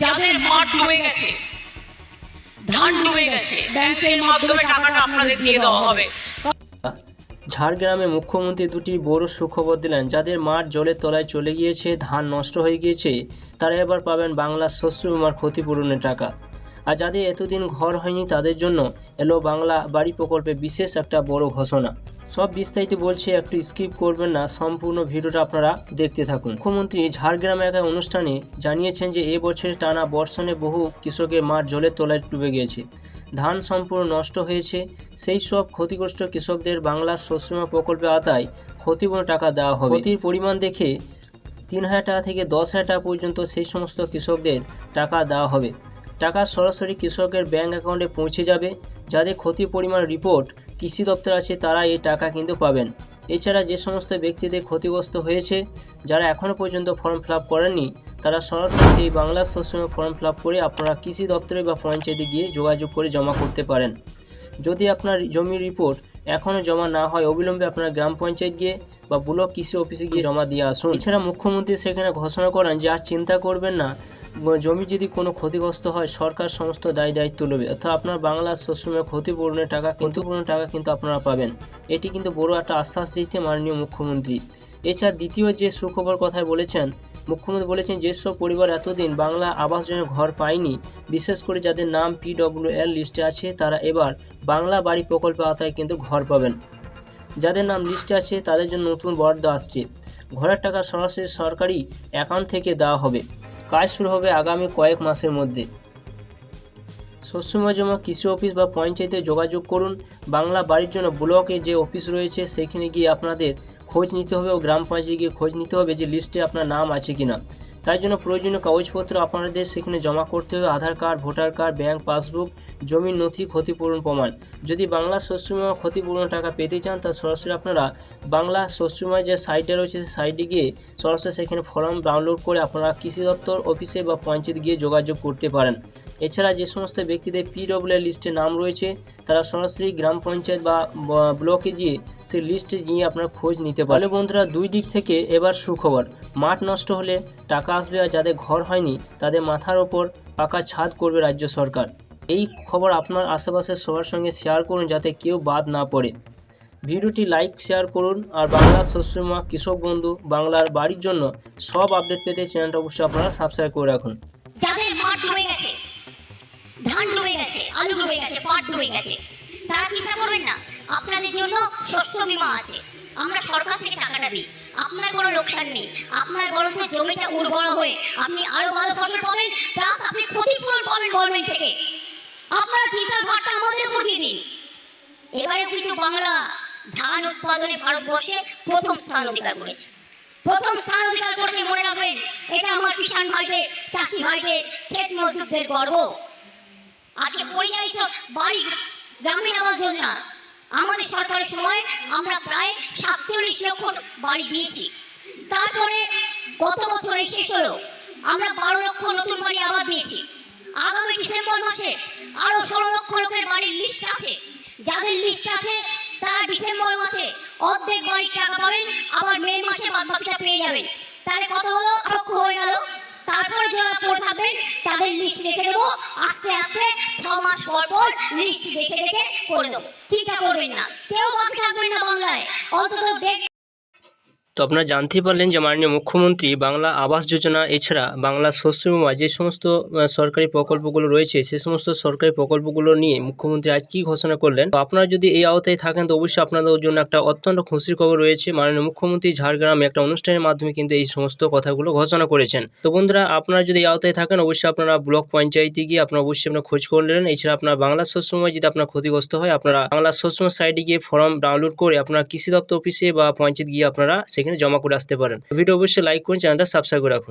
যাদের মাঠ ডুবে গেছে ধান ডুবে গেছে ব্যাংকের মাধ্যমে টাকাটা আপনাদের দিয়ে দেওয়া হবে। ঝাড়গ্রামে মুখ্যমন্ত্রী দুটি বড় সুখবর দিলেন। যাদের মাঠ জলের তলায় চলে গিয়েছে ধান নষ্ট হয়ে গিয়েছে তারা এবার পাবেন বাংলার শস্য বিমার ক্ষতিপূরণের টাকা। আর যাদের এতদিন ঘর হয়নি তাদের জন্য এলো বাংলা বাড়ি প্রকল্পে বিশেষ একটা বড় ঘোষণা। সব বিস্তারিত বলছে, একটু স্কিপ করবেন না। সম্পূর্ণ ভিডিওটা আপনারা দেখতে থাকুন। মুখ্যমন্ত্রী ঝাড়গ্রাম এলাকায় অনুষ্ঠানে জানিয়েছেন যে এবছরের টানা বর্ষণে বহু কৃষকের মাঠ জলের তলায় ডুবে গিয়েছে। ধান সম্পূর্ণ নষ্ট হয়েছে। সেই সব ক্ষতিগ্রস্ত কৃষকদের বাংলা শস্যবীমা প্রকল্পে আওতায় ক্ষতিপূরণ টাকা দেওয়া হবে। ক্ষতির পরিমাণ দেখে তিন হাজার টাকা থেকে দশ হাজার টাকা পর্যন্ত সেই সমস্ত কৃষকদের টাকা দেওয়া হবে। টাকা সরাসরি কৃষকের ব্যাংক অ্যাকাউন্টে পৌঁছে যাবে। যাদের ক্ষতির পরিমাণ রিপোর্ট কৃষি দপ্তর আছে, তারা এই টাকা কিন্তু পাবেন। এছাড়া যে সমস্ত ব্যক্তিদের ক্ষতিগ্রস্ত হয়েছে, যারা এখনও পর্যন্ত ফর্ম ফিল করেননি, তারা সরাসরি সেই বাংলা শস্য ফর্ম ফিল করে আপনারা কৃষি দপ্তরে বা পঞ্চায়েতে গিয়ে যোগাযোগ করে জমা করতে পারেন। যদি আপনার জমির রিপোর্ট এখনও জমা না হয়, অবিলম্বে আপনার গ্রাম পঞ্চায়েত গিয়ে বা ব্লক কৃষি অফিসে গিয়ে জমা দিয়ে আসুন। এছাড়া মুখ্যমন্ত্রী সেখানে ঘোষণা করেন যে আর চিন্তা করবেন না জমি যদি কোনো ক্ষতিগ্রস্ত হয়, সরকার সমস্ত দায় দায়িত্ব নেবে। অর্থাৎ আপনার বাংলার শস্যময় ক্ষতিপূরণের টাকা ক্ষতিপূরণের টাকা কিন্তু আপনারা পাবেন। এটি কিন্তু বড় একটা আশ্বাস দিতে মাননীয় মুখ্যমন্ত্রী। এছাড়া দ্বিতীয় যে সুখবর কথায় বলেছেন, মুখ্যমন্ত্রী বলেছেন, যেসব পরিবার এতদিন বাংলা আবাস যোজনা ঘর পায়নি, বিশেষ করে যাদের নাম পিডব্লিউএল লিস্টে আছে, তারা এবার বাংলা বাড়ি প্রকল্পের আওতায় কিন্তু ঘর পাবেন। যাদের নাম লিস্টে আছে, তাদের জন্য নতুন বরাদ্দ আসছে। ঘরের টাকা সরাসরি সরকারি অ্যাকাউন্ট থেকে দেওয়া হবে। কাজ শুরু হবে আগামী কয়েক মাসের মধ্যে। শস্যময় জমা কৃষি অফিস বা পঞ্চায়েতে যোগাযোগ করুন। বাংলা বাড়ির জন্য ব্লকে যে অফিস রয়েছে, সেখানে গিয়ে আপনাদের খোঁজ নিতে হবে ও গ্রাম পঞ্চায়েতে গিয়ে খোঁজ নিতে হবে যে লিস্টে আপনার নাম আছে কিনা। তাই জন্য প্রয়োজনীয় কাগজপত্র আপনাদের সেখানে জমা করতে হবে, Aadhaar card, voter card, bank passbook, জমির নথি, ক্ষতিপূরণ প্রমাণ। যদি বাংলা শস্যবিমা ক্ষতিপূরণ টাকা পেতে চান তা সরাসরি আপনারা বাংলা শস্যবিমা যে সাইটে রয়েছে, সেই সাইটে গিয়ে সরাসরি সেখানে ফর্ম ডাউনলোড করে আপনারা কৃষি দপ্তর, অফিসে বা পঞ্চায়েত গিয়ে যোগাযোগ করতে পারেন। এছাড়া যে সমস্ত ব্যক্তিদের পিডব্লিউ লিস্টে নাম রয়েছে, তারা সরাসরি গ্রাম পঞ্চায়েত বা ব্লকে গিয়ে সেই লিস্টে গিয়ে আপনারা খোঁজ নিতে পারেন বন্ধুরা, দুই দিক থেকে এবার সুখবর। মাঠ নষ্ট হলে টাকা আসবে আর যাদের ঘর হয়নি, তাদের মাথার ওপর পাকা ছাদ করবে রাজ্য সরকার। এই খবর আপনার আশেপাশের সবার সঙ্গে শেয়ার করুন যাতে কেউ বাদ না পড়ে। ভিডিওটি লাইক শেয়ার করুন আর বাংলার শস্যমা কৃষক বন্ধু, বাংলার বাড়ির জন্য সব আপডেট পেতে চ্যানেলটা অবশ্যই আপনারা সাবস্ক্রাইব করে রাখুন। ধান ডুবে গেছে, আলু ডুবে গেছে, পাট ডুবে গেছে, তারা চিন্তা করবেন না। আপনাদের জন্য শস্য বীমা আছে। আমরা সরকার থেকে টাকাটা দিই। আপনার কোনো লোকসান নেই। আপনার বরঞ্চ জমিটা উর্বর হয়ে আপনি আরও ভালো ফসল পাবেন প্লাস আপনি ক্ষতিপূরণ পাবেন গভর্নমেন্ট থেকে। আপনার চিন্তার ভারটা আমাদের দিয়ে দিন। এবারে কিন্তু বাংলা ধান উৎপাদনে ভারতবর্ষে প্রথম স্থান অধিকার করেছে। প্রথম স্থান অধিকার করেছে, মনে রাখবেন, এটা আমার কিষাণ ভাইদের, চাষি ভাইদের, ক্ষেত মজদুরদের গর্ব। আজকে পরিযায়ী বাড়ি, গ্রামীণ আবাস যোজনা। আমাদের সরকারের সময় আমরা প্রায় সাতচল্লিশ লক্ষ বাড়ি দিয়েছি। তারপরে গত বছর শেষ হলো আমরা বারো লক্ষ নতুন বাড়ি আবার দিয়েছি। আগামী ডিসেম্বর মাসে আরও ষোলো লক্ষ লোকের বাড়ির লিস্ট আছে। যাদের লিস্ট আছে, তারা ডিসেম্বর মাসে অর্ধেক বাড়ির টাকা পাবেন, আবার মে মাসে বাদ পেয়ে যাবেন। তাহলে কত হলো? লক্ষ হয়ে গেল। তারপরে যারা পড়ে থাকবেন তাদের লিস্ট রেখে দেবো আস্তে আস্তে ছ মাস পর পর লিস্ট দেখে দেখে করে দেবো। চিন্তা করবেন না। কেউ বাকি থাকবেন না বাংলায়। অন্তত তো আপনারা জানতেই পারলেন যে মাননীয় মুখ্যমন্ত্রী বাংলা আবাস যোজনা, এছাড়া বাংলা শস্য বিমা যে সমস্ত সরকারি প্রকল্পগুলো রয়েছে, সে সমস্ত সরকারি প্রকল্পগুলো নিয়ে মুখ্যমন্ত্রী আজ কী ঘোষণা করলেন? তো আপনারা যদি এই আওতায় থাকেন, তো অবশ্যই আপনাদের জন্য একটা অত্যন্ত খুশির খবর রয়েছে। মাননীয় মুখ্যমন্ত্রী ঝাড়গ্রামে একটা অনুষ্ঠানের মাধ্যমে কিন্তু এই সমস্ত কথাগুলো ঘোষণা করেছেন। তো বন্ধুরা, আপনারা যদি এই আওতায় থাকেন, অবশ্যই আপনারা ব্লক পঞ্চায়েতে গিয়ে আপনারা অবশ্যই আপনার খোঁজ করে নেবেন। এছাড়া আপনার বাংলা শস্য বিমা যদি আপনার ক্ষতিগ্রস্ত হয়, আপনারা বাংলা শস্য সাইটে গিয়ে ফর্ম ডাউনলোড করে আপনারা কৃষি দপ্তর অফিসে বা পঞ্চায়েত গিয়ে আপনারা সেখানে জমা করে আসতে পারেন। ভিডিও অবশ্যই লাইক করুন চ্যানেলটা সাবস্ক্রাইব করে রাখুন।